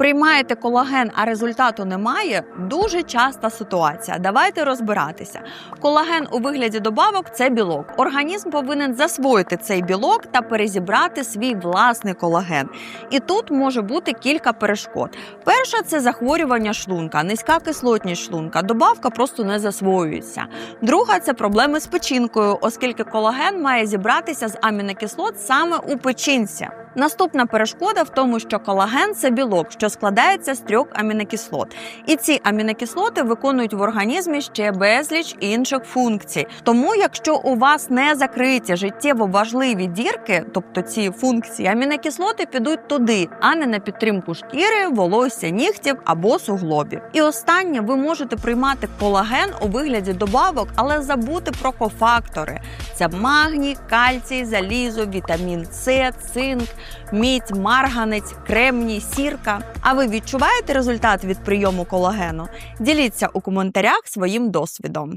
Приймаєте колаген, а результату немає. Дуже часта ситуація. Давайте розбиратися. Колаген у вигляді добавок це білок. Організм повинен засвоїти цей білок та перезібрати свій власний колаген. І тут може бути кілька перешкод. Перша це захворювання шлунка, низька кислотність шлунка. Добавка просто не засвоюється. Друга це проблеми з печінкою, оскільки колаген має зібратися з амінокислот саме у печінці. Наступна перешкода в тому, що колаген це білок, що складається з трьох амінокислот. І ці амінокислоти виконують в організмі ще безліч інших функцій. Тому, якщо у вас не закриті життєво важливі дірки, тобто ці функції, амінокислоти підуть туди, а не на підтримку шкіри, волосся, нігтів або суглобів. І останнє, ви можете приймати колаген у вигляді добавок, але забути про кофактори: це магній, кальцій, залізо, вітамін С, цинк, мідь, марганець, кремній, сірка. А ви відчуваєте результат від прийому колагену? Діліться у коментарях своїм досвідом.